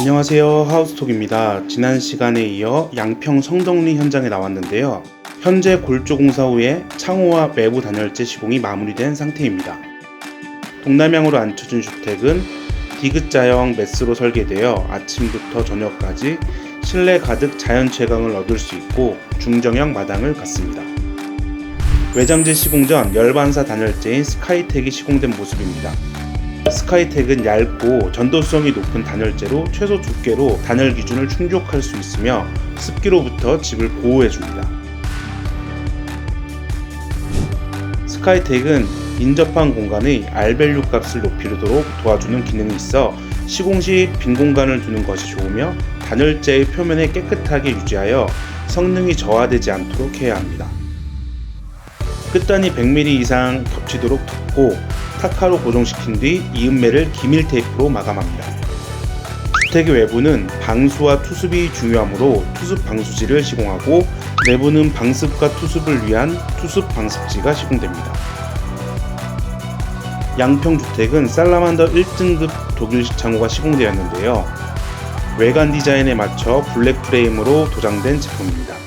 안녕하세요 하우스톡입니다. 지난 시간에 이어 양평 성덕리 현장에 나왔는데요. 현재 골조 공사 후에 창호와 외부 단열재 시공이 마무리된 상태입니다. 동남향으로 앉혀진 주택은 디귿자형 메스로 설계되어 아침부터 저녁까지 실내 가득 자연 채광을 얻을 수 있고 중정형 마당을 갖습니다. 외장재 시공 전 열반사 단열재인 스카이텍이 시공된 모습입니다. 스카이텍은 얇고 전도성이 높은 단열재로 최소 두께로 단열 기준을 충족할 수 있으며 습기로부터 집을 보호해줍니다. 스카이텍은 인접한 공간의 알밸류 값을 높이도록 도와주는 기능이 있어 시공 시 빈 공간을 두는 것이 좋으며 단열재의 표면을 깨끗하게 유지하여 성능이 저하되지 않도록 해야 합니다. 끝단이 100mm 이상 겹치도록 덮고 타카로 고정시킨 뒤 이음매를 기밀 테이프로 마감합니다. 주택의 외부는 방수와 투습이 중요하므로 투습 방수지를 시공하고 내부는 방습과 투습을 위한 투습 방습지가 시공됩니다. 양평 주택은 살라만더 1등급 독일식 창호가 시공되었는데요. 외관 디자인에 맞춰 블랙 프레임으로 도장된 제품입니다.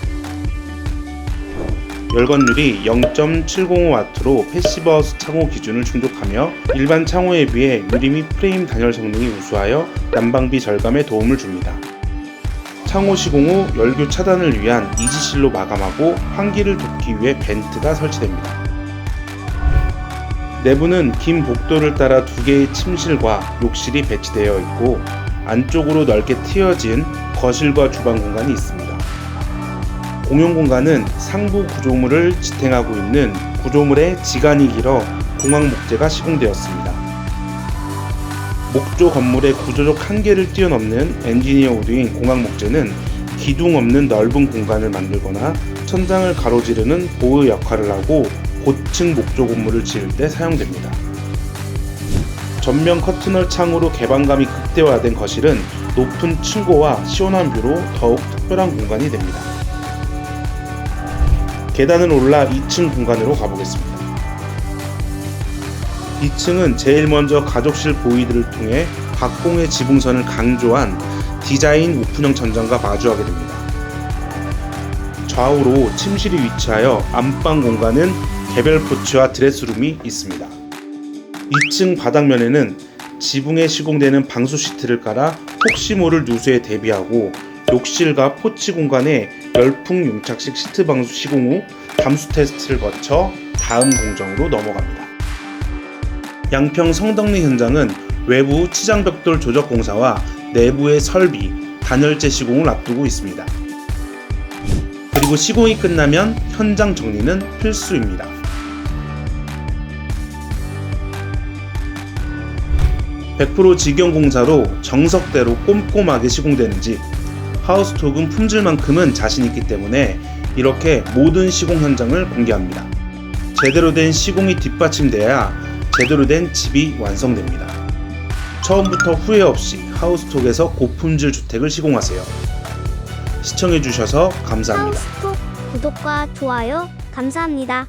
열건율이 0.705W로 패시브하우스 창호 기준을 충족하며 일반 창호에 비해 유리 및 프레임 단열 성능이 우수하여 난방비 절감에 도움을 줍니다. 창호 시공 후 열교 차단을 위한 이지실로 마감하고 환기를 돕기 위해 벤트가 설치됩니다. 내부는 긴 복도를 따라 두 개의 침실과 욕실이 배치되어 있고 안쪽으로 넓게 트여진 거실과 주방 공간이 있습니다. 공용 공간은 상부 구조물을 지탱하고 있는 구조물의 지간이 길어 공항 목재가 시공되었습니다. 목조 건물의 구조적 한계를 뛰어넘는 엔지니어 우드인 공항 목재는 기둥 없는 넓은 공간을 만들거나 천장을 가로지르는 보호 역할을 하고 고층 목조 건물을 지을 때 사용됩니다. 전면 커튼홀 창으로 개방감이 극대화된 거실은 높은 층고와 시원한 뷰로 더욱 특별한 공간이 됩니다. 계단을 올라 2층 공간으로 가보겠습니다. 2층은 제일 먼저 가족실 보이드를 통해 박공의 지붕선을 강조한 디자인 오픈형 천장과 마주하게 됩니다. 좌우로 침실이 위치하여 안방 공간은 개별 포츠와 드레스룸이 있습니다. 2층 바닥면에는 지붕에 시공되는 방수 시트를 깔아 혹시 모를 누수에 대비하고 욕실과 포치 공간에 열풍 용착식 시트 방수 시공 후 담수 테스트를 거쳐 다음 공정으로 넘어갑니다. 양평 성덕리 현장은 외부 치장벽돌 조적 공사와 내부의 설비, 단열재 시공을 앞두고 있습니다. 그리고 시공이 끝나면 현장 정리는 필수입니다. (100% 직영 공사로 정석대로 꼼꼼하게 시공되는 집) 하우스 톡은 품질만큼은 자신 있기 때문에 이렇게 모든 시공 현장을 공개합니다. 제대로 된 시공이 뒷받침돼야 제대로 된 집이 완성됩니다. 처음부터 후회 없이 하우스톡에서 고품질 주택을 시공하세요. 시청해주셔서 감사합니다. 하우스톡 구독과 좋아요 감사합니다.